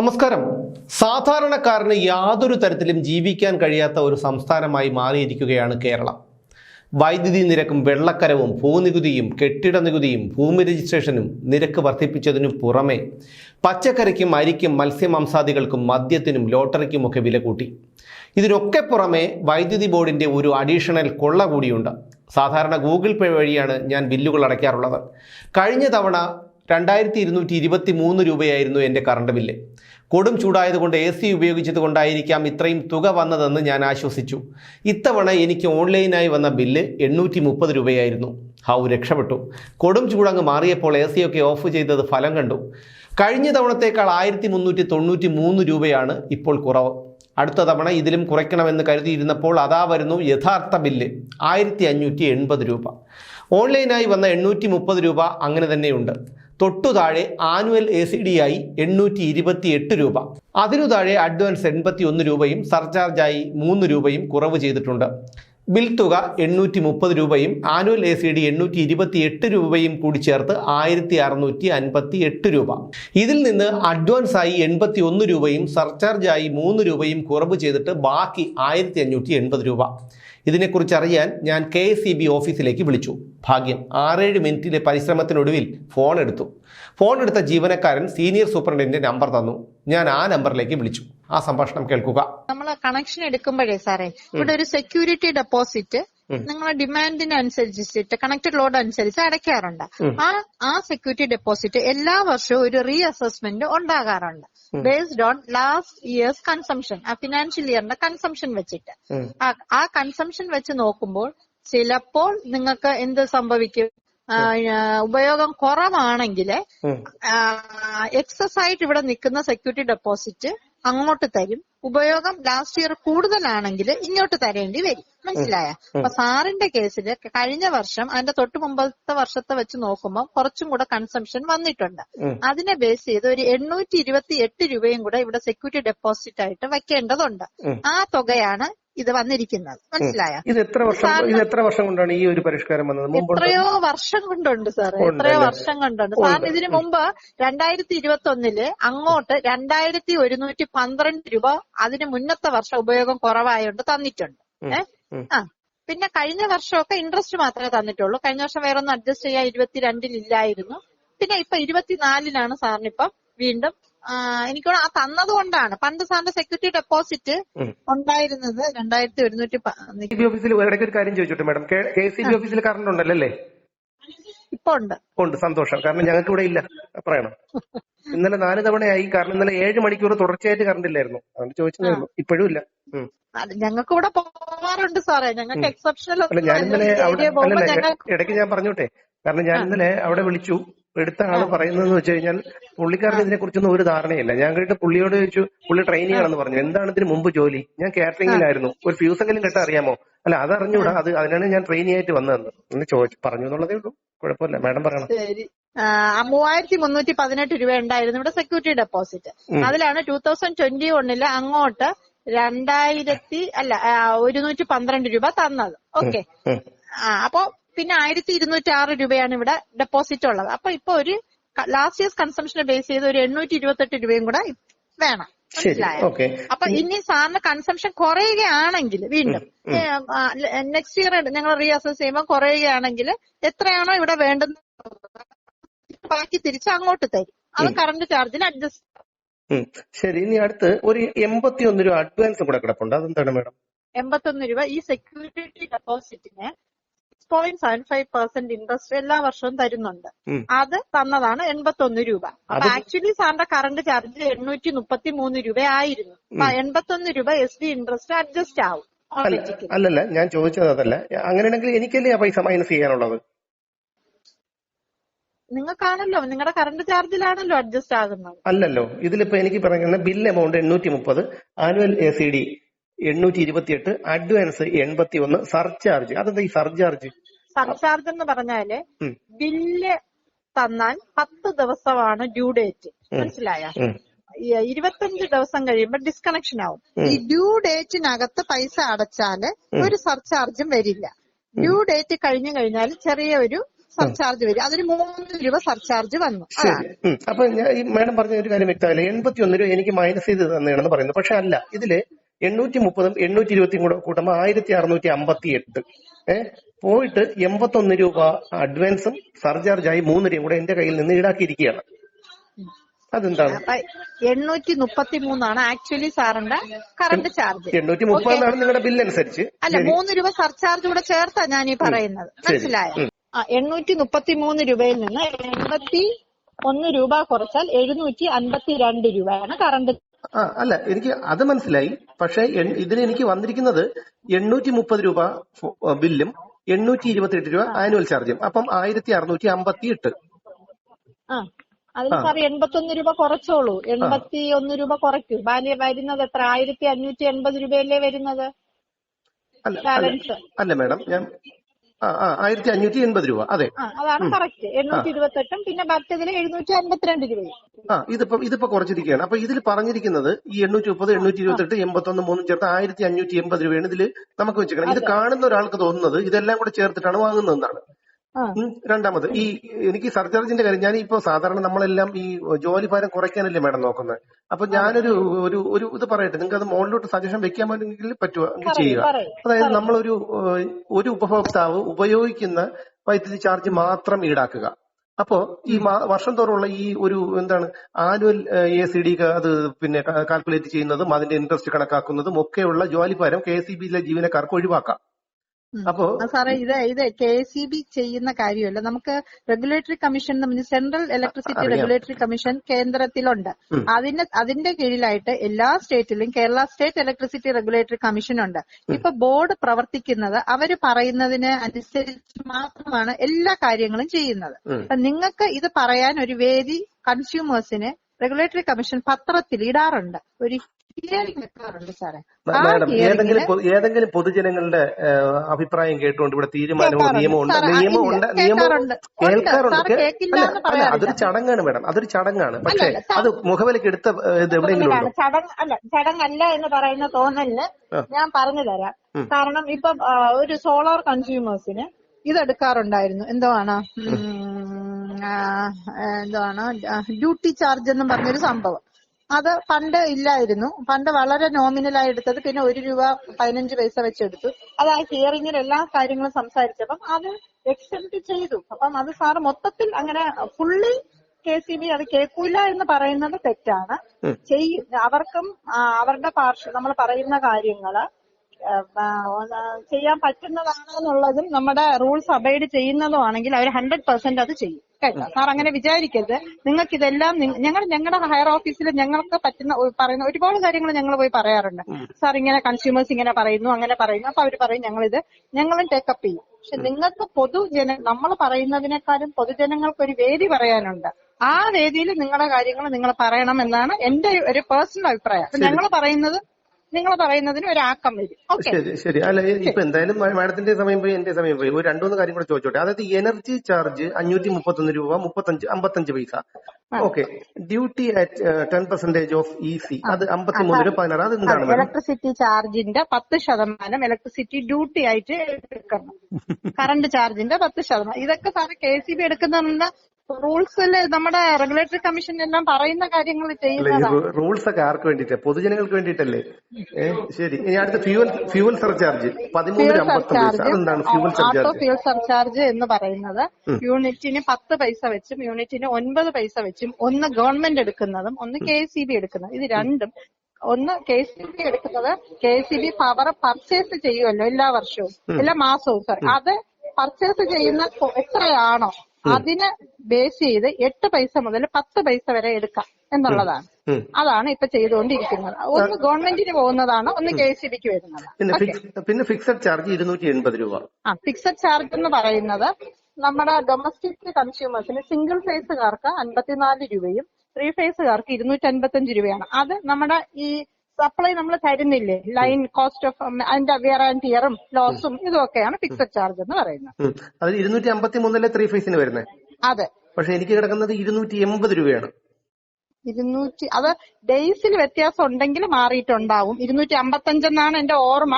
നമസ്കാരം. സാധാരണക്കാരന് യാതൊരു തരത്തിലും ജീവിക്കാൻ കഴിയാത്ത ഒരു സംസ്ഥാനമായി മാറിയിരിക്കുകയാണ് കേരളം. വൈദ്യുതി നിരക്കും വെള്ളക്കരവും ഭൂനികുതിയും കെട്ടിട നികുതിയും ഭൂമി രജിസ്ട്രേഷനും നിരക്ക് വർദ്ധിപ്പിച്ചതിനു പുറമെ പച്ചക്കറിക്കും അരിക്കും മത്സ്യമാംസാദികൾക്കും മദ്യത്തിനും ലോട്ടറിക്കുമൊക്കെ വില കൂട്ടി. ഇതിനൊക്കെ പുറമെ വൈദ്യുതി ബോർഡിന്റെ ഒരു അഡീഷണൽ കൊള്ള കൂടിയുണ്ട്. സാധാരണ ഗൂഗിൾ പേ വഴിയാണ് ഞാൻ ബില്ലുകൾ അടയ്ക്കാറുള്ളത്. കഴിഞ്ഞ തവണ രണ്ടായിരത്തി ഇരുന്നൂറ്റി ഇരുപത്തി മൂന്ന് രൂപയായിരുന്നു എന്റെ കറണ്ട് ബില്ല്. കൊടും ചൂടായതുകൊണ്ട് എ സി ഉപയോഗിച്ചത് കൊണ്ടായിരിക്കാം ഇത്രയും തുക വന്നതെന്ന് ഞാൻ ആശ്വസിച്ചു. ഇത്തവണ എനിക്ക് ഓൺലൈനായി വന്ന ബില്ല് എണ്ണൂറ്റി മുപ്പത് രൂപയായിരുന്നു. ഹൗ രക്ഷപ്പെട്ടു. കൊടും ചൂടങ്ങ് മാറിയപ്പോൾ എ സി ഒക്കെ ഓഫ് ചെയ്തത് ഫലം കണ്ടു. കഴിഞ്ഞ തവണത്തേക്കാൾ ആയിരത്തി മുന്നൂറ്റി തൊണ്ണൂറ്റി മൂന്ന് രൂപയാണ് ഇപ്പോൾ കുറവ്. അടുത്ത തവണ ഇതിലും കുറയ്ക്കണമെന്ന് കരുതിയിരുന്നപ്പോൾ അതാ വരുന്നു യഥാർത്ഥ ബില്ല് ആയിരത്തി അഞ്ഞൂറ്റി എൺപത് രൂപ. ഓൺലൈനായി വന്ന എണ്ണൂറ്റി മുപ്പത് രൂപ അങ്ങനെ തന്നെയുണ്ട്. തൊട്ടു താഴെ ആനുവൽ എ സി ഡി ആയി എണ്ണൂറ്റി ഇരുപത്തി എട്ട് രൂപ. അതിനു താഴെ അഡ്വാൻസ് എൺപത്തി ഒന്ന് രൂപയും സർചാർജായി മൂന്ന് രൂപയും കുറവ് ചെയ്തിട്ടുണ്ട്. ബിൽ തുക എണ്ണൂറ്റി മുപ്പത് രൂപയും ആനുവൽ എ സി ഡി എണ്ണൂറ്റി ഇരുപത്തി എട്ട് രൂപയും കൂടി ചേർത്ത് ആയിരത്തി അറുന്നൂറ്റി അൻപത്തി എട്ട് രൂപ. ഇതിൽ നിന്ന് അഡ്വാൻസ് ആയി എൺപത്തി ഒന്ന് രൂപയും സർചാർജായി മൂന്ന് രൂപയും കുറവ് ചെയ്തിട്ട് ബാക്കി ആയിരത്തി അഞ്ഞൂറ്റി എൺപത് രൂപ. ഇതിനെക്കുറിച്ച് അറിയാൻ ഞാൻ കെ എസ് സി ബി ഓഫീസിലേക്ക് വിളിച്ചു. ഭാഗ്യം ആറേഴ് മിനിറ്റിലെ പരിശ്രമത്തിനൊടുവിൽ ഫോൺ എടുത്തു. ഫോൺ എടുത്ത ജീവനക്കാരൻ സീനിയർ സൂപ്രണ്ടിന്റെ നമ്പർ തന്നു. ഞാൻ ആ നമ്പറിലേക്ക് വിളിച്ചു. ആ സംഭാഷണം കേൾക്കുക. നമ്മൾ കണക്ഷൻ എടുക്കുമ്പോഴേ സാറേ ഇവിടെ ഒരു സെക്യൂരിറ്റി ഡെപ്പോസിറ്റ് നിങ്ങളെ ഡിമാൻഡിനനുസരിച്ചിട്ട് കണക്റ്റഡ് ലോഡ് അനുസരിച്ച് അടയ്ക്കാറുണ്ട്. ആ ആ സെക്യൂരിറ്റി ഡെപ്പോസിറ്റ് എല്ലാ വർഷവും ഒരു റീ അസസ്മെന്റ് ഉണ്ടാകാറുണ്ട്. Based on last years consumption ആ ഫിനാൻഷ്യൽ ഇയറിന്റെ കൺസംഷൻ വെച്ചിട്ട്. ആ- കൺസംഷൻ വെച്ച് നോക്കുമ്പോൾ ചിലപ്പോൾ നിങ്ങൾക്ക് എന്ത് സംഭവിക്കും? ഉപയോഗം കുറവാണെങ്കിൽ എക്സസ് ആയിട്ട് ഇവിടെ നിൽക്കുന്ന സെക്യൂരിറ്റി ഡെപ്പോസിറ്റ് അങ്ങോട്ട് തരും. ഉപയോഗം ലാസ്റ്റ് ഇയർ കൂടുതലാണെങ്കിൽ ഇങ്ങോട്ട് തരേണ്ടി വരും. മനസ്സിലായ? അപ്പൊ സാറിന്റെ കേസിൽ കഴിഞ്ഞ വർഷം അതിന്റെ തൊട്ട് മുമ്പത്തെ വർഷത്തെ വെച്ച് നോക്കുമ്പോൾ കുറച്ചും കൂടെ കൺസംഷൻ വന്നിട്ടുണ്ട്. അതിനെ ബേസ് ചെയ്ത് ഒരു എണ്ണൂറ്റി ഇരുപത്തി എട്ട് രൂപയും കൂടെ ഇവിടെ സെക്യൂരിറ്റി ഡെപ്പോസിറ്റ് ആയിട്ട് വെക്കേണ്ടതുണ്ട്. ആ തുകയാണ് ഇത് വന്നിരിക്കുന്നത്. മനസ്സിലായോ? ഇത് എത്ര വർഷം ഇത് എത്ര വർഷം കൊണ്ടാണ് ഈ ഒരു പരിഷ്കാരം വന്നത്? എത്രയോ വർഷം കൊണ്ടുണ്ട് സാർ എത്രയോ വർഷം കൊണ്ടുണ്ട്. സാറിന് ഇതിനു മുമ്പ് രണ്ടായിരത്തി ഇരുപത്തി ഒന്നിൽ അങ്ങോട്ട് രണ്ടായിരത്തി ഒരുന്നൂറ്റി പന്ത്രണ്ട് രൂപ അതിന് മുന്നത്തെ വർഷം ഉപയോഗം കുറവായോണ്ട് തന്നിട്ടുണ്ട്. ഏഹ് ആ. പിന്നെ കഴിഞ്ഞ വർഷമൊക്കെ ഇൻട്രസ്റ്റ് മാത്രമേ തന്നിട്ടുള്ളൂ. കഴിഞ്ഞ വർഷം വേറെ ഒന്നും അഡ്ജസ്റ്റ് ചെയ്യാൻ ഇരുപത്തിരണ്ടിൽ ഇല്ലായിരുന്നു. പിന്നെ ഇപ്പൊ ഇരുപത്തിനാലിലാണ് സാറിനിപ്പം വീണ്ടും എനിക്ക് തോന്നുന്നു ആ തന്നത് കൊണ്ടാണ് പണ്ട് സാറിന്റെ സെക്യൂരിറ്റി ഡെപ്പോസിറ്റ് ഉണ്ടായിരുന്നത് രണ്ടായിരത്തി ഒരുന്നൂറ്റി ഓഫീസിൽ ഇടയ്ക്ക് ഒരു കാര്യം ചോദിച്ചോട്ടെ മാഡം. കെ സി ബി ഓഫീസിൽ കറണ്ട് ഉണ്ടല്ലോ അല്ലേ ഇപ്പൊ ഉണ്ട്. ഉണ്ട്. സന്തോഷം. കാരണം ഞങ്ങൾക്ക് ഇവിടെ ഇല്ല. പറയണം. ഇന്നലെ നാല് തവണയായി. കാരണം ഇന്നലെ ഏഴ് മണിക്കൂർ തുടർച്ചയായിട്ട് കറണ്ട് ഇല്ലായിരുന്നു. അതുകൊണ്ട് ചോദിച്ചു ഇപ്പോഴും ഇല്ല. ഞങ്ങൾക്ക് ഇവിടെ പോവാറുണ്ട് സാറേ. ഞങ്ങൾക്ക് എക്സെപ്ഷണൽ ഞാൻ ഇന്നലെ ഇടയ്ക്ക് ഞാൻ പറഞ്ഞോട്ടെ. കാരണം ഞാൻ ഇന്നലെ അവിടെ വിളിച്ചു. എടുത്ത ആൾ പറയുന്നത് വെച്ച് കഴിഞ്ഞാൽ പുള്ളിക്കാരന് ഇതിനെ കുറിച്ചൊന്നും ഒരു ധാരണയില്ല. ഞാൻ കേട്ട് പുള്ളിയോട് ചോദിച്ചു പുള്ളി ട്രെയിനിങ് ആണെന്ന് പറഞ്ഞു. എന്താണ് ഇതിന് മുമ്പ് ജോലി? ഞാൻ കാറ്ററിംഗിലായിരുന്നു ഒരു ഫ്യൂസെങ്കിലും കെട്ട അറിയാമോ? അല്ല അത് അറിഞ്ഞൂടാ അത് അതിനാണ് ഞാൻ ട്രെയിനി ആയിട്ട് വന്നതെന്ന്. എന്ന് ചോദിച്ചു പറഞ്ഞു എന്നുള്ളതേ ഉള്ളൂ. കുഴപ്പമില്ല. മാഡം പറയണം. മൂവായിരത്തി മുന്നൂറ്റി പതിനെട്ട് രൂപ ഉണ്ടായിരുന്നു ഇവിടെ സെക്യൂരിറ്റി ഡെപ്പോസിറ്റ് അതിലാണ് ടൂ തൗസൻഡ് ട്വന്റി വണ്ണിൽ അങ്ങോട്ട് രണ്ടായിരത്തി അല്ല ഒരുന്നൂറ്റി പന്ത്രണ്ട് രൂപ തന്നത്. ഓക്കെ. ആ അപ്പൊ പിന്നെ ആയിരത്തി ഇരുന്നൂറ്റി ആറ് രൂപയാണ് ഇവിടെ ഡെപ്പോസിറ്റ് ഉള്ളത്. അപ്പൊ ഇപ്പൊ ഒരു ലാസ്റ്റ് ഇയേഴ്സ് കൺസംഷനെ ബേസ് ചെയ്ത് ഒരു എണ്ണൂറ്റി ഇരുപത്തെട്ട് രൂപയും കൂടെ വേണം. മനസ്സിലായോ? ഓക്കെ അപ്പൊ ഇനി സാറിന് കൺസംഷൻ കുറയുകയാണെങ്കിൽ വീണ്ടും നെക്സ്റ്റ് ഇയർ ഞങ്ങൾ റീഅസസ് ചെയ്യുമ്പോൾ കുറയുകയാണെങ്കിൽ എത്രയാണോ ഇവിടെ വേണ്ടുന്നത് ബാക്കി തിരിച്ച് അങ്ങോട്ട് തരും. അത് കറണ്ട് ചാർജിന് അഡ്ജസ്റ്റ് ശരി ഇനി അടുത്ത് ഒരു എൺപത്തി ഒന്ന് രൂപ അഡ്വാൻസ് കൂടെ കിടപ്പുണ്ട്. അതെന്താണ് മാഡം എൺപത്തൊന്ന് രൂപ ഈ security ഡെപ്പോസിറ്റിന് point seven five percent interest എല്ലാ വർഷവും തരുന്നുണ്ട്. അത് തന്നതാണ് എൺപത്തൊന്ന് രൂപ. അപ്പൊ ആക്ച്വലി സാറിന്റെ കറണ്ട് ചാർജ് എണ്ണൂറ്റി മുപ്പത്തി മൂന്ന് രൂപ ആയിരുന്നു അപ്പൊ എൺപത്തൊന്ന് രൂപ എസ് ഡി ഇൻട്രസ്റ്റ് അഡ്ജസ്റ്റ് ആവും അല്ലല്ല ഞാൻ ചോദിച്ചത് അതല്ല. അങ്ങനെയാണെങ്കിൽ എനിക്കല്ലേ ആ പൈസ മൈനസ് ചെയ്യാനുള്ളത്? നിങ്ങൾക്കാണല്ലോ നിങ്ങളുടെ കറണ്ട് ചാർജിലാണല്ലോ അഡ്ജസ്റ്റ് ആകുന്നത്. അല്ലല്ലോ ഇതിലിപ്പോ എനിക്ക് പറയുന്ന ബിൽ എമൗണ്ട് എണ്ണൂറ്റി മുപ്പത് ആനുവൽ എ സി ഡി എണ്ണൂറ്റി ഇരുപത്തിയെട്ട് അഡ്വാൻസ് എൺപത്തി ഒന്ന് സർചാർജ് അതെന്താ ഈ സർചാർജ് സർചാർജ് എന്ന് പറഞ്ഞാൽ. ബില്ല് തന്നാൽ പത്ത് ദിവസമാണ് ഡ്യൂ ഡേറ്റ്. മനസ്സിലായ. ഇരുപത്തഞ്ച് ദിവസം കഴിയുമ്പോൾ ഡിസ്കണക്ഷൻ ആവും ഈ ഡ്യൂ ഡേറ്റിനകത്ത് പൈസ അടച്ചാൽ ഒരു സർചാർജും വരില്ല. ഡ്യൂ ഡേറ്റ് കഴിഞ്ഞു കഴിഞ്ഞാൽ ചെറിയ ഒരു സർചാർജ് വരും. അതൊരു മൂന്ന് രൂപ സർചാർജ് വന്നു. ശരി. അപ്പൊ ഞാൻ ഈ മാഡം പറഞ്ഞ ഒരു കാര്യം വ്യക്തമല്ല. എൺപത്തി ഒന്ന് രൂപ എനിക്ക് മൈനസ് ചെയ്ത് തന്നെയാണെന്ന് പറയുന്നു. പക്ഷെ അല്ല ഇതിൽ എണ്ണൂറ്റി മുപ്പതും എണ്ണൂറ്റി ഇരുപത്തിയും കൂടെ കൂട്ടുമ്പോൾ ആയിരത്തി അറുന്നൂറ്റി അമ്പത്തി എട്ട് ഏഹ് പോയിട്ട് എൺപത്തൊന്ന് രൂപ അഡ്വാൻസും സർചാർജായി മൂന്ന് രൂപയും കൂടെ എന്റെ കയ്യിൽ നിന്ന് ഈടാക്കിയിരിക്കുകയാണ്. അതെന്താണ്? എണ്ണൂറ്റി മുപ്പത്തി മൂന്നാണ് ആക്ച്വലി സാറിന്റെ കറണ്ട് ചാർജ്. എണ്ണൂറ്റി മുപ്പതാണ് നിങ്ങളുടെ ബില്ല് അനുസരിച്ച് അല്ല മൂന്ന് രൂപ സർചാർജ് കൂടെ ചേർത്താ ഞാൻ ഈ പറയുന്നത്. മനസ്സിലായോ? ആ എണ്ണൂറ്റി മുപ്പത്തി മൂന്ന് രൂപയിൽ നിന്ന് എൺപത്തി ഒന്ന് രൂപ കുറച്ചാൽ എഴുന്നൂറ്റി അൻപത്തി രണ്ട് രൂപയാണ് കറണ്ട് ആ അല്ല എനിക്ക് അത് മനസ്സിലായി. പക്ഷേ ഇതിന് എനിക്ക് വന്നിരിക്കുന്നത് എണ്ണൂറ്റി മുപ്പത് രൂപ ബില്ലും എണ്ണൂറ്റി ഇരുപത്തി എട്ട് രൂപ ആനുവൽ ചാർജും. അപ്പം ആയിരത്തി അറുന്നൂറ്റി അമ്പത്തി എട്ട് അതിന് സാർ രൂപ കുറച്ചോളൂ. എൺപത്തി ഒന്ന് രൂപ കുറയ്ക്കൂ. ബാല്യ വരുന്നത് എത്ര? ആയിരത്തി അഞ്ഞൂറ്റി എൺപത് രൂപയല്ലേ വരുന്നത്? അല്ല അല്ല മാഡം ഞാൻ ആയിരത്തി അഞ്ഞൂറ്റി എൺപത് രൂപ. അതെ. അതാണ് കറക്റ്റ് എണ്ണൂറ്റി ഇരുപത്തെട്ടും പിന്നെ മറ്റേതിൽ എഴുന്നൂറ്റി അൻപത്തിരണ്ട് രൂപയും. ആ ഇതിപ്പോ ഇതിപ്പോ കുറച്ചിരിക്കുകയാണ്. അപ്പൊ ഇതിൽ പറഞ്ഞിരിക്കുന്നത് ഈ എണ്ണൂറ്റി മുപ്പത് എണ്ണൂറ്റി ഇരുപത്തെട്ട് എൺപത്തൊന്ന് മൂന്നും ചേർത്ത് ആയിരത്തി അഞ്ഞൂറ്റി എൺപത് രൂപയാണ് ഇതിൽ നമുക്ക് വെച്ചിരിക്കണം ഇത് കാണുന്ന ഒരാൾക്ക് തോന്നുന്നത് ഇതെല്ലാം കൂടെ ചേർത്തിട്ടാണ് വാങ്ങുന്നതെന്നാണ്. രണ്ടാമത് ഈ എനിക്ക് സർചാർജിന്റെ കാര്യം ഞാൻ ഇപ്പോ സാധാരണ നമ്മളെല്ലാം ഈ ജോലി ഭാരം കുറയ്ക്കാനല്ലേ മാഡം നോക്കുന്നത് അപ്പൊ ഞാനൊരു ഒരു ഒരു ഇത് പറയട്ടെ നിങ്ങൾക്ക് അത് മുകളിലോട്ട് സജഷൻ വെക്കാൻ പറ്റുമെങ്കിൽ പറ്റുക ചെയ്യുക. അതായത് നമ്മളൊരു ഒരു ഉപഭോക്താവ് ഉപയോഗിക്കുന്ന വൈദ്യുതി ചാർജ് മാത്രം ഈടാക്കുക. അപ്പോ ഈ വർഷം തോറുള്ള ഈ ഒരു എന്താണ് ആനുവൽ എ സി ഡി അത് പിന്നെ കാൽക്കുലേറ്റ് ചെയ്യുന്നതും അതിന്റെ ഇൻട്രസ്റ്റ് കണക്കാക്കുന്നതും ഒക്കെയുള്ള ജോലിഭാരം കെ എസ് ഇ ബിയിലെ ജീവനക്കാർക്ക് ഒഴിവാക്കാം. സാറേ ഇത് ഇത് കെ എസ് ബി ചെയ്യുന്ന കാര്യമല്ല. നമുക്ക് റെഗുലേറ്ററി കമ്മീഷൻ എന്ന് പറഞ്ഞ് സെൻട്രൽ ഇലക്ട്രിസിറ്റി റെഗുലേറ്ററി കമ്മീഷൻ കേന്ദ്രത്തിലുണ്ട്. അതിന് അതിന്റെ കീഴിലായിട്ട് എല്ലാ സ്റ്റേറ്റിലും Kerala state electricity regulatory commission ഉണ്ട് ഇപ്പൊ ബോർഡ് പ്രവർത്തിക്കുന്നത് അവർ പറയുന്നതിന് അനുസരിച്ച് മാത്രമാണ് എല്ലാ കാര്യങ്ങളും ചെയ്യുന്നത്. അപ്പൊ നിങ്ങൾക്ക് ഇത് പറയാൻ ഒരു വേദി കൺസ്യൂമേഴ്സിന് റെഗുലേറ്ററി കമ്മീഷൻ പത്രത്തിൽ ഇടാറുണ്ട്. ഒരു ഹിയറിംഗ് വെക്കാറുണ്ട് സാറേ. ആ മാഡം ഏതെങ്കിലും ഏതെങ്കിലും പൊതുജനങ്ങളുടെ അഭിപ്രായം കേട്ടുകൊണ്ട് ഇവിടെ തീരുമാനമോ. നിയമമോ ഉണ്ട്. നിയമം ഉണ്ട് നിയമം കേൾക്കാറുണ്ട്. അല്ല അതൊരു ചടങ്ങാണ് മേഡം. അതൊരു ചടങ്ങാണ്. പക്ഷെ അത് മുഖവിലേക്ക് എടുത്ത ഇത് എവിടെയെങ്കിലും ഉണ്ടോ? ചടങ്ങ് അല്ല ചടങ്ങല്ല എന്ന് പറയുന്ന തോന്നലിന് ഞാൻ പറഞ്ഞു തരാം. കാരണം ഇപ്പം ഒരു സോളാർ കൺസ്യൂമേഴ്സിന് ഇതെടുക്കാറുണ്ടായിരുന്നു. എന്തോ ആണ്? എന്താണ് ഡ്യൂട്ടി ചാർജ് എന്നും പറഞ്ഞൊരു സംഭവം. അത് പണ്ട് ഇല്ലായിരുന്നു. പണ്ട് വളരെ നോമിനലായി എടുത്തത്. പിന്നെ ഒരു രൂപ പതിനഞ്ച് പൈസ വെച്ചെടുത്തു. അത് ആ ഹിയറിംഗിൽ എല്ലാ കാര്യങ്ങളും സംസാരിച്ചപ്പം അത് എക്സെപ്റ്റ് ചെയ്തു. അപ്പം അത് സാറ് മൊത്തത്തിൽ അങ്ങനെ ഫുള്ളി കെ സി ബി അത് കേൾക്കൂല എന്ന് പറയുന്നത് തെറ്റാണ്. ചെയ്യും. അവർക്കും അവരുടെ പാർശ്വ നമ്മൾ പറയുന്ന കാര്യങ്ങൾ ചെയ്യാൻ പറ്റുന്നതാണോ എന്നുള്ളതും നമ്മുടെ റൂൾസ് അബൈഡ് ചെയ്യുന്നതും ആണെങ്കിൽ അവർ ഹൺഡ്രഡ് പെർസെന്റ് അത് ചെയ്യും. കേട്ടോ. സാർ അങ്ങനെ വിചാരിക്കരുത്. നിങ്ങൾക്ക് ഇതെല്ലാം ഞങ്ങൾ ഞങ്ങളുടെ ഹയർ ഓഫീസിൽ ഞങ്ങൾക്ക് പറ്റുന്ന പറയുന്ന ഒരുപാട് കാര്യങ്ങൾ ഞങ്ങൾ പോയി പറയാറുണ്ട്. സാർ ഇങ്ങനെ കൺസ്യൂമേഴ്സ് ഇങ്ങനെ പറയുന്നു അങ്ങനെ പറയുന്നു. അപ്പൊ അവർ പറയും ഞങ്ങളിത് ഞങ്ങളും ടേക്കപ്പ് ചെയ്യും. പക്ഷെ നിങ്ങൾക്ക് പൊതുജന നമ്മൾ പറയുന്നതിനേക്കാളും പൊതുജനങ്ങൾക്ക് ഒരു വേദി പറയാനുണ്ട്. ആ വേദിയിൽ നിങ്ങളുടെ കാര്യങ്ങൾ നിങ്ങൾ പറയണം എന്നാണ് എന്റെ ഒരു പേഴ്സണൽ അഭിപ്രായം. അപ്പൊ ഞങ്ങൾ പറയുന്നത് നിങ്ങൾ പറയുന്നതിന് ഒരു ആക്കം വരും. ഓക്കെ. ശരി ശരി. അല്ല ഇപ്പൊ എന്തായാലും മാഡത്തിന്റെ സമയം പോയി എന്റെ സമയം പോയി. ഒരു രണ്ടു മൂന്ന് കാര്യം കൂടെ ചോദിച്ചോട്ടെ. അതായത് എനർജി ചാർജ് അഞ്ഞൂറ്റി മുപ്പത്തൊന്ന് രൂപ മുപ്പത്തഞ്ച് അമ്പത്തഞ്ച് പൈസ. Okay. Duty at ten percentage of E C. അത് അമ്പത്തിമൂന്ന് രൂപ പതിനാറ് അത് എന്താണ് ഇലക്ട്രിസിറ്റി ചാർജിന്റെ പത്ത് ശതമാനം ഇലക്ട്രിസിറ്റി ഡ്യൂട്ടി ആയിട്ട് എടുക്കണം. കറണ്ട് ചാർജിന്റെ പത്ത് ശതമാനം. ഇതൊക്കെ സാറ് കെ സി ബി എടുക്കുന്ന റൂൾസിൽ നമ്മുടെ റെഗുലേറ്ററി കമ്മീഷൻ എല്ലാം പറയുന്ന കാര്യങ്ങൾ അല്ല ചെയ്യുന്നതാണ് റൂൾസ് ഒക്കെ ആർക്ക് വേണ്ടിട്ടാ പൊതുജനങ്ങൾക്ക് വേണ്ടിട്ടല്ലേ ശരി. ഇനി അടുത്ത ഫ്യൂവൽ ഫ്യൂവൽ സർചാർജ്. പതിമൂന്ന് സർചാർജ് അതെന്താണ് ഫ്യൂവൽ ഓട്ടോ സർചാർജ് സർചാർജ് എന്ന് പറയുന്നത് യൂണിറ്റിന് പത്ത് പൈസ വെച്ചും യൂണിറ്റിന് ഒൻപത് പൈസ വെച്ചും ഒന്ന് ഗവൺമെന്റ് എടുക്കുന്നതും ഒന്ന് കെ സി ബി എടുക്കുന്നതും. ഇത് രണ്ടും. ഒന്ന് കെ സി ബി എടുക്കുന്നത് K C B power purchase ചെയ്യുമല്ലോ എല്ലാ വർഷവും. എല്ലാ മാസവും. സോറി. അത് പർച്ചേസ് ചെയ്യുന്ന എത്രയാണോ? അതിന് ബേസ് ചെയ്ത് എട്ട് പൈസ മുതൽ പത്ത് പൈസ വരെ എടുക്കാം എന്നുള്ളതാണ്. അതാണ് ഇപ്പൊ ചെയ്തുകൊണ്ടിരിക്കുന്നത്. ഒന്ന് ഗവൺമെന്റിന് പോകുന്നതാണ് ഒന്ന് കെ സി ബിക്ക് പിന്നെ വരുന്നതാണ്. പിന്നെ ഫിക്സഡ് ചാർജ് ഇരുന്നൂറ്റി എൺപത് രൂപ. ആ ഫിക്സഡ് ചാർജ് എന്ന് പറയുന്നത് നമ്മുടെ ഡൊമസ്റ്റിക് കൺസ്യൂമേഴ്സിന് സിംഗിൾ ഫേസുകാർക്ക് അൻപത്തിനാല് രൂപയും ത്രീ ഫേസുകാർക്ക് ഇരുന്നൂറ്റി അൻപത്തഞ്ച് രൂപയാണ്. അത് നമ്മുടെ ഈ സപ്ലൈ നമ്മൾ തരുന്നില്ലേ? ലൈൻ കോസ്റ്റ് ഓഫ് അതിന്റെ വിയർ ആൻഡ് ടിയറും ലോസും ഇതൊക്കെയാണ് ഫിക്സഡ് ചാർജ് എന്ന് പറയുന്നത്. അതെ. പക്ഷെ എനിക്ക് കിടക്കുന്നത് ഇരുന്നൂറ്റി എൺപത് രൂപയാണ്. ഇരുന്നൂറ്റി അത് ഡേയ്സിൽ വ്യത്യാസം ഉണ്ടെങ്കിൽ മാറിയിട്ടുണ്ടാവും. ഇരുന്നൂറ്റി അമ്പത്തഞ്ചെന്നാണ് എന്റെ ഓർമ്മ.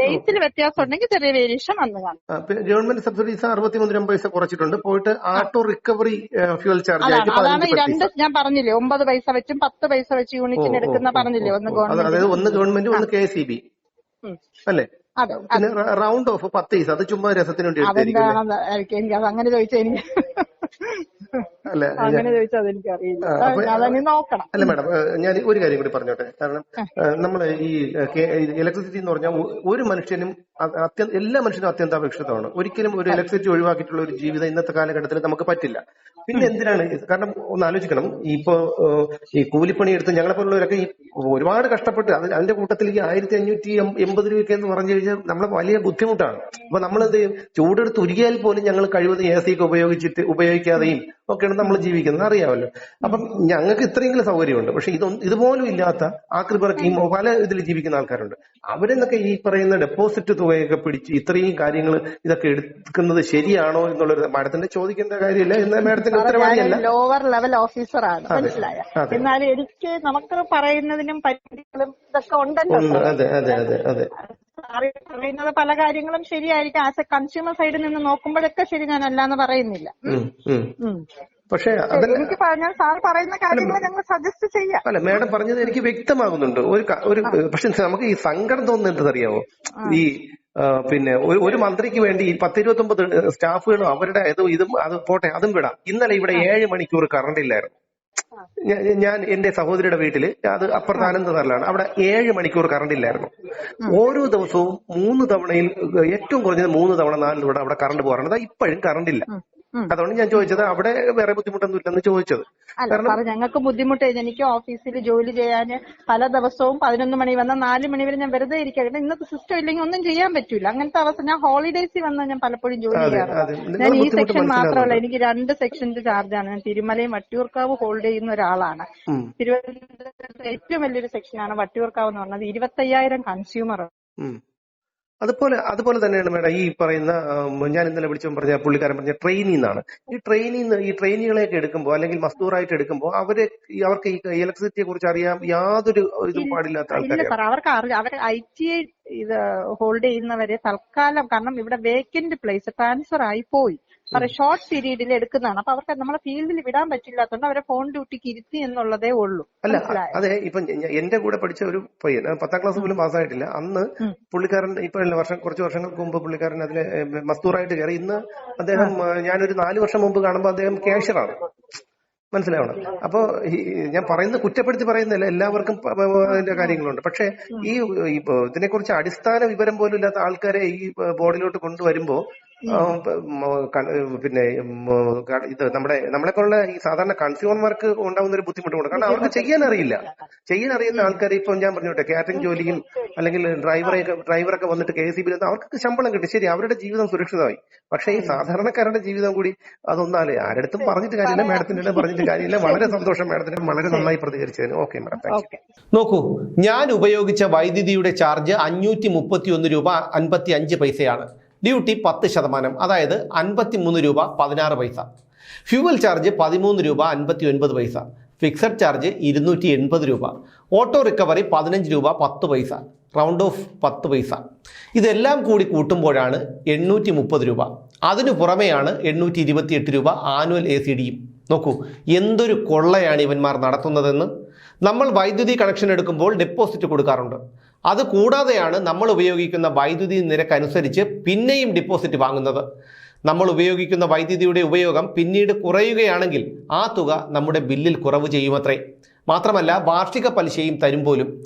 ഡേയ്സിൽ വ്യത്യാസം ഉണ്ടെങ്കിൽ ചെറിയ വേരിയേഷൻ വന്നു കാണും. ഗവൺമെന്റ് സബ്സിഡീസ് അറുപത്തിമൂന്ന് പൈസ കുറച്ചിട്ടുണ്ട്. പോയിട്ട് ആട്ടോ റിക്കവറി ഫ്യൂൽ ചാർജ് അതാണ്. രണ്ട് ഞാൻ പറഞ്ഞില്ലേ ഒമ്പത് പൈസ വെച്ചും പത്ത് പൈസ വെച്ച് യൂണിറ്റിന് എടുക്കുന്ന പറഞ്ഞില്ലേ ഒന്ന് ഗവൺമെന്റ് ഒന്ന് ഗവൺമെന്റ് ഒന്ന് കെ സി ബി. അല്ലേ? റൗണ്ട് ഓഫ് പത്ത് പൈസ. അത് ചുമ്മാ രസത്തിന് വേണ്ടി എനിക്ക് അത് അങ്ങനെ ചോദിച്ചാൽ എനിക്ക് അങ്ങനെ ചോദിച്ചാൽ അതെനിക്ക് അറിയില്ല ആ, അപ്പൊ- അതനി നോക്കണം. അല്ല മാഡം ഞാൻ ഒരു കാര്യം കൂടി പറഞ്ഞോട്ടെ. കാരണം നമ്മൾ ഈ ഇലക്ട്രിസിറ്റി എന്ന് പറഞ്ഞാൽ ഒരു മനുഷ്യനും എല്ലാ മനുഷ്യനും അത്യന്താപേക്ഷിതമാണ്. ഒരിക്കലും ഒരു ഇലക്ട്രിസിറ്റി ഒഴിവാക്കിയിട്ടുള്ള ഒരു ജീവിതം ഇന്നത്തെ കാലഘട്ടത്തിൽ നമുക്ക് പറ്റില്ല. പിന്നെ എന്തിനാണ്? കാരണം ഒന്ന് ആലോചിക്കണം. ഇപ്പോ ഈ കൂലിപ്പണി എടുത്ത് ഞങ്ങളെ പോലുള്ളവരൊക്കെ ഈ ഒരുപാട് കഷ്ടപ്പെട്ട് അത് അതിന്റെ കൂട്ടത്തിൽ ഈ ആയിരത്തി അഞ്ഞൂറ്റി എൺപത് രൂപയ്ക്ക് എന്ന് പറഞ്ഞു കഴിഞ്ഞാൽ നമ്മളെ വലിയ ബുദ്ധിമുട്ടാണ്. അപ്പൊ നമ്മൾ എന്ത് ചെയ്യും? ചൂടെടുത്ത് ഉരുകിയാൽ പോലും ഞങ്ങൾ കഴിവതും എ സി ഒക്കെ ഉപയോഗിച്ചിട്ട് ഉപയോഗിക്കാതെയും ഒക്കെയാണ് നമ്മൾ ജീവിക്കുന്നത് അറിയാമല്ലോ. അപ്പം ഞങ്ങൾക്ക് ഇത്രയെങ്കിലും സൗകര്യമുണ്ട്. പക്ഷെ ഇതൊന്നും ഇതുപോലും ഇല്ലാത്ത ആക്രിപറക്കിയും പല ഇതിൽ ജീവിക്കുന്ന ആൾക്കാരുണ്ട്. അവരെന്നൊക്കെ ഈ പറയുന്ന ഡെപ്പോസിറ്റ് തുകയൊക്കെ പിടിച്ച് ഇത്രയും കാര്യങ്ങൾ ഇതൊക്കെ എടുക്കുന്നത് ശരിയാണോ എന്നുള്ളൊരു മാഡത്തിന്റെ ചോദിക്കേണ്ട കാര്യമില്ല എന്നാൽ മാഡത്തിന്റെ ഉത്തരവാദിയല്ല ലോവർ ലെവൽ ഓഫീസറാണ് മനസ്സിലായ? എന്നാലും എനിക്ക് നമുക്ക് പറയുന്നതിനും പരിധികളും ഇതൊക്കെ ഉണ്ടല്ലോ. അതെ അതെ അതെ അതെ. സാറ് പറയുന്നത് പല കാര്യങ്ങളും ശരിയായിരിക്കും. ആസ് എ കൺസ്യൂമർ സൈഡിൽ നിന്ന് നോക്കുമ്പോഴൊക്കെ ശരി ഞാൻ അല്ലാന്ന് പറയുന്നില്ല. പക്ഷെ എനിക്ക് പറഞ്ഞാൽ സാർ പറയുന്ന കാര്യങ്ങൾ ഞങ്ങൾ സജസ്റ്റ് ചെയ്യാം. അല്ല മാഡം പറഞ്ഞത് എനിക്ക് വ്യക്തമാകുന്നുണ്ട്. ഒരു ഒരു പക്ഷെ നമുക്ക് ഈ സങ്കടം തോന്നുന്നത് അറിയാവോ ഈ പിന്നെ ഒരു ഒരു മന്ത്രിക്ക് വേണ്ടി ഈ പത്തിരുപത്തി ഒമ്പത് സ്റ്റാഫുകളും അവരുടെ ഇതും ഇതും അത് പോട്ടെ അതും വിടാം. ഇന്നലെ ഇവിടെ ഏഴ് മണിക്കൂർ കറണ്ട് ഇല്ലായിരുന്നു ഞാൻ എന്റെ സഹോദരിയുടെ വീട്ടിൽ അത് അപ്പുറത്ത് ആനന്ദനഗറിലാണ് അവിടെ ഏഴ് മണിക്കൂർ കറണ്ട് ഇല്ലായിരുന്നു. ഓരോ ദിവസവും മൂന്ന് തവണയിൽ ഏറ്റവും കുറഞ്ഞത് മൂന്ന് തവണ നാല് തവണ അവിടെ കറണ്ട് പോകാറുണ്ട്. അതാ ഇപ്പോഴും കറണ്ട് ഇല്ല. അതുകൊണ്ട് ഞാൻ ചോദിച്ചത് അവിടെ വേറെ ബുദ്ധിമുട്ടൊന്നും ഇല്ലെന്ന് ചോദിച്ചത് സാർ ഞങ്ങൾക്ക് ബുദ്ധിമുട്ട് എനിക്ക് ഓഫീസിൽ ജോലി ചെയ്യാൻ പല ദിവസവും പതിനൊന്ന് മണി വന്ന നാല് മണി വരെ ഞാൻ വെറുതെ ഇരിക്കുക ഇന്നത്തെ സിസ്റ്റം ഇല്ലെങ്കിൽ ഒന്നും ചെയ്യാൻ പറ്റൂല. അങ്ങനത്തെ അവസ്ഥ. ഞാൻ ഹോളിഡേസിൽ വന്ന് ഞാൻ പലപ്പോഴും ജോലി ചെയ്യാറുണ്ട് ഞാൻ ഈ സെക്ഷൻ മാത്രമല്ല. എനിക്ക് രണ്ട് സെക്ഷന്റെ ചാർജാണ് ഞാൻ തിരുമലയും വട്ടിയൂർക്കാവ് ഹോൾഡ് ചെയ്യുന്ന ഒരാളാണ്. തിരുവനന്തപുരത്ത് ഏറ്റവും വലിയൊരു സെക്ഷനാണ് വട്ടിയൂർക്കാവ് എന്ന് പറഞ്ഞത്. ഇരുപത്തയ്യായിരം കൺസ്യൂമർ ഉം. അതുപോലെ അതുപോലെ തന്നെയാണ് മേഡം ഈ പറയുന്ന ഞാൻ ഇന്നലെ വിളിച്ചു പറഞ്ഞ പുള്ളിക്കാരൻ പറഞ്ഞ ട്രെയിനിൽ നിന്നാണ് ഈ ട്രെയിനിൽ നിന്ന് ഈ ട്രെയിനികളെയൊക്കെ എടുക്കുമ്പോൾ അല്ലെങ്കിൽ മസ്തൂറായിട്ട് എടുക്കുമ്പോൾ അവർ അവർക്ക് ഈ ഇലക്ട്രിസിറ്റിയെ കുറിച്ച് അറിയാം യാതൊരു ഇതും പാടില്ലാത്ത അവർക്ക് അവർ ഐ ടി ഐ ഇത് ഹോൾഡ് ചെയ്യുന്നവരെ തൽക്കാലം കാരണം ഇവിടെ വേക്കന്റ് പ്ലേസ് ട്രാൻസ്ഫർ ആയി പോയി. പറയാം ഷോർട്ട് പീരീഡിൽ എടുക്കുന്നതാണ്. അപ്പൊ അവർക്ക് നമ്മളെ ഫീൽഡിൽ വിടാൻ പറ്റില്ലാത്തതുകൊണ്ട് അവരെ ഫോൺ ഡ്യൂട്ടിക്ക് ഇരുത്തി എന്നുള്ളതേ ഉള്ളൂ. അല്ല അതെ ഇപ്പൊ എന്റെ കൂടെ പഠിച്ച ഒരു പയ്യൻ പത്താം ക്ലാസ് പോലും പാസ്സായിട്ടില്ല അന്ന് പുള്ളിക്കാരൻ ഇപ്പൊ വർഷം കുറച്ച് വർഷങ്ങൾക്ക് മുമ്പ് പുള്ളിക്കാരൻ അതിലെ മസ്തൂറായിട്ട് കയറി. ഇന്ന് അദ്ദേഹം ഞാനൊരു നാല് വർഷം മുമ്പ് കാണുമ്പോൾ അദ്ദേഹം ക്യാഷ്യറാണ് മനസ്സിലാവണം അപ്പോ ഞാൻ പറയുന്നത് കുറ്റപ്പെടുത്തി പറയുന്നില്ല എല്ലാവർക്കും അതിന്റെ കാര്യങ്ങളുണ്ട്. പക്ഷേ ഈ ഇതിനെക്കുറിച്ച് അടിസ്ഥാന വിവരം പോലും ഇല്ലാത്ത ആൾക്കാരെ ഈ ബോർഡിലോട്ട് കൊണ്ടുവരുമ്പോ പിന്നെ ഇത് നമ്മുടെ നമ്മളെ പോലുള്ള ഈ സാധാരണ കൺസ്യൂമർമാർക്ക് ഉണ്ടാകുന്ന ഒരു ബുദ്ധിമുട്ടുണ്ട് കാരണം അവർക്ക് ചെയ്യാൻ അറിയില്ല ചെയ്യാൻ അറിയുന്ന ആൾക്കാർ ഇപ്പൊ ഞാൻ പറഞ്ഞോട്ടെ കാറ്ററിംഗ് ജോലിയും അല്ലെങ്കിൽ ഡ്രൈവറെ ഡ്രൈവറൊക്കെ വന്നിട്ട് കെ എസ് ബി അവർക്ക് ശമ്പളം കിട്ടി. ശരി അവരുടെ ജീവിതം സുരക്ഷിതമായി. പക്ഷെ ഈ സാധാരണക്കാരുടെ ജീവിതം കൂടി അതൊന്നാലേ ആരടുത്തും പറഞ്ഞിട്ട് കാര്യമില്ല മാഡത്തിന്റെ അടുത്ത് പറഞ്ഞിട്ട് കാര്യമില്ല. വളരെ സന്തോഷം മാഡത്തിന്. വളരെ നന്നായി പ്രതികരിച്ചതിന്. Okay madam. താങ്ക് നോക്കൂ ഞാൻ ഉപയോഗിച്ച വൈദ്യുതിയുടെ ചാർജ് അഞ്ഞൂറ്റി മുപ്പത്തി ഒന്ന് രൂപ അൻപത്തി അഞ്ച് പൈസയാണ്. ഡ്യൂട്ടി പത്ത് ശതമാനം അതായത് അൻപത്തി മൂന്ന് രൂപ പതിനാറ് പൈസ. ഫ്യൂവൽ ചാർജ് പതിമൂന്ന് രൂപ അൻപത്തി ഒൻപത് പൈസ. ഫിക്സഡ് ചാർജ് ഇരുന്നൂറ്റി എൺപത് രൂപ. ഓട്ടോ റിക്കവറി പതിനഞ്ച് രൂപ പത്ത് പൈസ. റൗണ്ട് ഓഫ് പത്ത് പൈസ. ഇതെല്ലാം കൂടി കൂട്ടുമ്പോഴാണ് എണ്ണൂറ്റി മുപ്പത് രൂപ. അതിനു പുറമെയാണ് എണ്ണൂറ്റി ഇരുപത്തിയെട്ട് രൂപ ആനുവൽ എ സി ഡിയും. നോക്കൂ എന്തൊരു കൊള്ളയാണ് ഇവന്മാർ നടത്തുന്നതെന്ന്. നമ്മൾ വൈദ്യുതി കണക്ഷൻ എടുക്കുമ്പോൾ ഡെപ്പോസിറ്റ് കൊടുക്കാറുണ്ട്. അത് കൂടാതെയാണ് നമ്മൾ ഉപയോഗിക്കുന്ന വൈദ്യുതി നിരക്ക് അനുസരിച്ച് പിന്നെയും ഡിപ്പോസിറ്റ് വാങ്ങുന്നത്. നമ്മൾ ഉപയോഗിക്കുന്ന വൈദ്യുതിയുടെ ഉപയോഗം പിന്നീട് കുറയുകയാണെങ്കിൽ ആ തുക നമ്മുടെ ബില്ലിൽ കുറവ് ചെയ്യുമത്രേ. മാത്രമല്ല വാർഷിക പലിശയും തരും പോലും.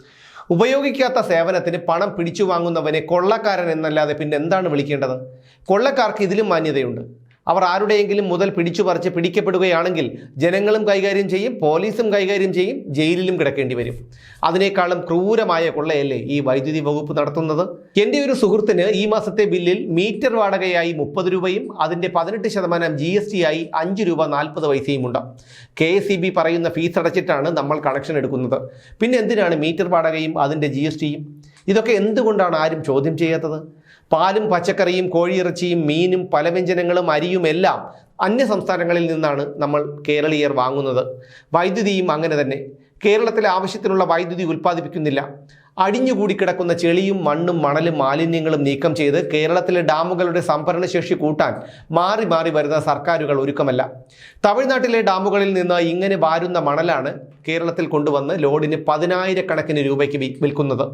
ഉപയോഗിക്കാത്ത സേവനത്തിന് പണം പിടിച്ചു വാങ്ങുന്നവനെ കൊള്ളക്കാരൻ എന്നല്ലാതെ പിന്നെ എന്താണ് വിളിക്കേണ്ടത്? കൊള്ളക്കാർക്ക് ഇതിലും മാന്യതയുണ്ട്. അവർ ആരുടെയെങ്കിലും മുതൽ പിടിച്ചു പറിച്ച് പിടിക്കപ്പെടുകയാണെങ്കിൽ ജനങ്ങളും കൈകാര്യം ചെയ്യും പോലീസും കൈകാര്യം ചെയ്യും ജയിലിലും കിടക്കേണ്ടി വരും. അതിനേക്കാളും ക്രൂരമായ കൊള്ളയല്ലേ ഈ വൈദ്യുതി വകുപ്പ് നടത്തുന്നത്? എന്റെ ഒരു സുഹൃത്തിന് ഈ മാസത്തെ ബില്ലിൽ മീറ്റർ വാടകയായി മുപ്പത് രൂപയും അതിന്റെ പതിനെട്ട് ശതമാനം ജി എസ് ടി ആയി അഞ്ച് രൂപ നാൽപ്പത് പൈസയും ഉണ്ട്. കെ എസ് ബി പറയുന്ന ഫീസ് അടച്ചിട്ടാണ് നമ്മൾ കണക്ഷൻ എടുക്കുന്നത്. പിന്നെ എന്തിനാണ് മീറ്റർ വാടകയും അതിന്റെ ജി എസ് ടിയും? ഇതൊക്കെ എന്തുകൊണ്ടാണ് ആരും ചോദ്യം ചെയ്യാത്തത്? പാലും പച്ചക്കറിയും കോഴിയിറച്ചിയും മീനും പലവ്യഞ്ജനങ്ങളും അരിയുമെല്ലാം അന്യ സംസ്ഥാനങ്ങളിൽ നിന്നാണ് നമ്മൾ കേരളീയർ വാങ്ങുന്നത്. വൈദ്യുതിയും അങ്ങനെ തന്നെ. കേരളത്തിലെ ആവശ്യത്തിനുള്ള വൈദ്യുതി ഉൽപ്പാദിപ്പിക്കുന്നില്ല. അടിഞ്ഞുകൂടി കിടക്കുന്ന ചെളിയും മണ്ണും മണലും മാലിന്യങ്ങളും നീക്കം ചെയ്ത് കേരളത്തിലെ ഡാമുകളുടെ സംഭരണശേഷി കൂട്ടാൻ മാറി മാറി വരുന്ന സർക്കാരുകൾ ഒരുക്കമല്ല. തമിഴ്നാട്ടിലെ ഡാമുകളിൽ നിന്ന് ഇങ്ങനെ വാരുന്ന മണലാണ് കേരളത്തിൽ കൊണ്ടുവന്ന് ലോഡിന് പതിനായിരക്കണക്കിന് രൂപയ്ക്ക് വിൽക്കുന്നത്.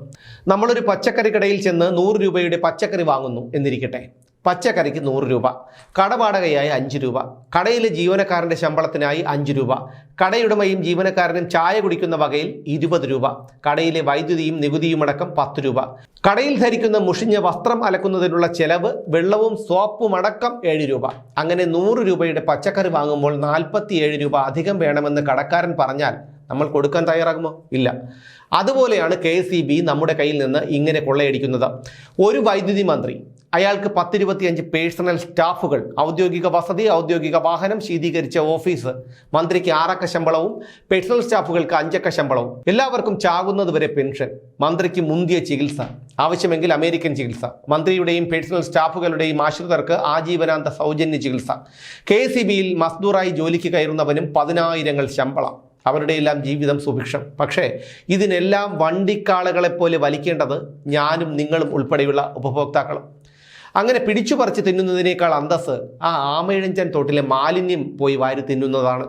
നമ്മളൊരു പച്ചക്കറി കടയിൽ ചെന്ന് നൂറ് രൂപയുടെ പച്ചക്കറി വാങ്ങുന്നു എന്നിരിക്കട്ടെ. പച്ചക്കറിക്ക് നൂറ് രൂപ കടവാടകയായി അഞ്ച് രൂപ കടയിലെ ജീവനക്കാരന്റെ ശമ്പളത്തിനായി അഞ്ച് രൂപ കടയുടമയും ജീവനക്കാരനും ചായ കുടിക്കുന്ന വകയിൽ ഇരുപത് രൂപ കടയിലെ വൈദ്യുതിയും നികുതിയും അടക്കം പത്ത് രൂപ. കടയിൽ ധരിക്കുന്ന മുഷിഞ്ഞ വസ്ത്രം അലക്കുന്നതിനുള്ള ചെലവ് വെള്ളവും സോപ്പും അടക്കം ഏഴ് രൂപ. അങ്ങനെ നൂറ് രൂപയുടെ പച്ചക്കറി വാങ്ങുമ്പോൾ നാൽപ്പത്തിയേഴ് രൂപ അധികം വേണമെന്ന് കടക്കാരൻ പറഞ്ഞാൽ നമ്മൾ കൊടുക്കാൻ തയ്യാറാകുമോ? ഇല്ല. അതുപോലെയാണ് കെ നമ്മുടെ കയ്യിൽ നിന്ന് ഇങ്ങനെ കൊള്ളയടിക്കുന്നത്. ഒരു വൈദ്യുതി മന്ത്രി അയാൾക്ക് പത്തിരുപത്തിയഞ്ച് പേഴ്സണൽ സ്റ്റാഫുകൾ ഔദ്യോഗിക വസതി ഔദ്യോഗിക വാഹനം ശീതീകരിച്ച ഓഫീസ് മന്ത്രിക്ക് ആറക്ക ശമ്പളവും പേഴ്സണൽ സ്റ്റാഫുകൾക്ക് അഞ്ചക്ക ശമ്പളവും. എല്ലാവർക്കും ചാകുന്നത് വരെ പെൻഷൻ. മന്ത്രിക്ക് മുന്തിയ ചികിത്സ ആവശ്യമെങ്കിൽ അമേരിക്കൻ ചികിത്സ. മന്ത്രിയുടെയും പേഴ്സണൽ സ്റ്റാഫുകളുടെയും ആശ്രിതർക്ക് ആജീവനാന്ത സൗജന്യ ചികിത്സ. കെ സി ബിയിൽ മസ്ദൂറായി ജോലിക്ക് കയറുന്നവനും പതിനായിരങ്ങൾ ശമ്പളം. അവരുടെ എല്ലാം ജീവിതം സുഭിക്ഷം. പക്ഷേ ഇതിനെല്ലാം വണ്ടിക്കാളുകളെപ്പോലെ വലിക്കേണ്ടത് ഞാനും നിങ്ങളും ഉൾപ്പെടെയുള്ള ഉപഭോക്താക്കളും. അങ്ങനെ പിടിച്ചു പറിച്ച് തിന്നുന്നതിനേക്കാൾ അന്തസ് ആ ആമയിഴഞ്ചൻ തോട്ടിലെ മാലിന്യം പോയി വാരി തിന്നുന്നതാണ്.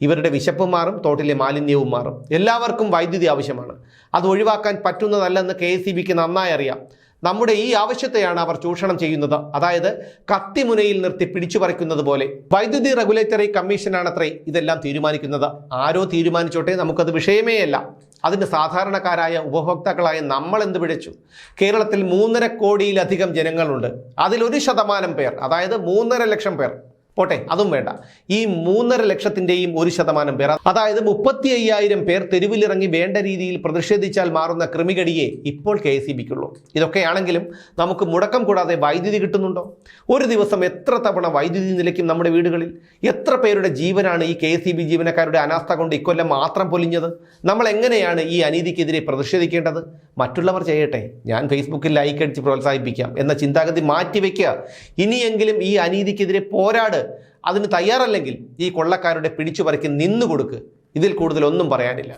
ഇവരുടെ വിശപ്പ് മാറും തോട്ടിലെ മാലിന്യവും മാറും. എല്ലാവർക്കും വൈദ്യുതി ആവശ്യമാണ്. അത് ഒഴിവാക്കാൻ പറ്റുന്നതല്ലെന്ന് കെ എസ് സി ബിക്ക് നന്നായി അറിയാം. നമ്മുടെ ഈ ആവശ്യത്തെയാണ് അവർ ചൂഷണം ചെയ്യുന്നത്. അതായത് കത്തിമുനയിൽ നിർത്തി പിടിച്ചു പറിക്കുന്നത് പോലെ. വൈദ്യുതി റെഗുലേറ്ററി കമ്മീഷനാണത്രേ ഇതെല്ലാം തീരുമാനിക്കുന്നത്. ആരോ തീരുമാനിച്ചോട്ടെ നമുക്കത് വിഷയമേ അല്ല. അതിന് സാധാരണക്കാരായ ഉപഭോക്താക്കളായ നമ്മൾ എന്ത് പിടിച്ചു കേരളത്തിൽ മൂന്നര കോടിയിലധികം ജനങ്ങളുണ്ട്. അതിലൊരു ശതമാനം പേർ അതായത് മൂന്നര ലക്ഷം പേർ പോട്ടെ അതും വേണ്ട. ഈ മൂന്നര ലക്ഷത്തിന്റെയും ഒരു ശതമാനം പേർ അതായത് മുപ്പത്തി അയ്യായിരം പേർ തെരുവിലിറങ്ങി വേണ്ട രീതിയിൽ പ്രതിഷേധിച്ചാൽ മാറുന്ന ക്രിമികടിയെ ഇപ്പോൾ കെ എസ് ബിക്കുള്ളൂ. ഇതൊക്കെയാണെങ്കിലും നമുക്ക് മുടക്കം കൂടാതെ വൈദ്യുതി കിട്ടുന്നുണ്ടോ? ഒരു ദിവസം എത്ര തവണ വൈദ്യുതി നിലയ്ക്കും നമ്മുടെ വീടുകളിൽ? എത്ര പേരുടെ ജീവനാണ് ഈ കെ എസ് ജീവനക്കാരുടെ അനാസ്ഥ കൊണ്ട് ഇക്കൊല്ലം മാത്രം പൊലിഞ്ഞത്? നമ്മൾ എങ്ങനെയാണ് ഈ അനീതിക്കെതിരെ പ്രതിഷേധിക്കേണ്ടത്? മറ്റുള്ളവർ ചെയ്യട്ടെ. ഞാൻ ഫേസ്ബുക്കിൽ ലൈക്ക് അടിച്ച് പ്രോത്സാഹിപ്പിക്കാം എന്ന ചിന്താഗതി മാറ്റിവെക്കുക. ഇനിയെങ്കിലും ഈ അനീതിക്കെതിരെ പോരാട്. അതിന് തയ്യാറല്ലെങ്കിൽ ഈ കൊള്ളക്കാരുടെ പിടിച്ചു പറിക്ക് നിന്നു കൊടുക്ക് ഇതിൽ കൂടുതൽ ഒന്നും പറയാനില്ല.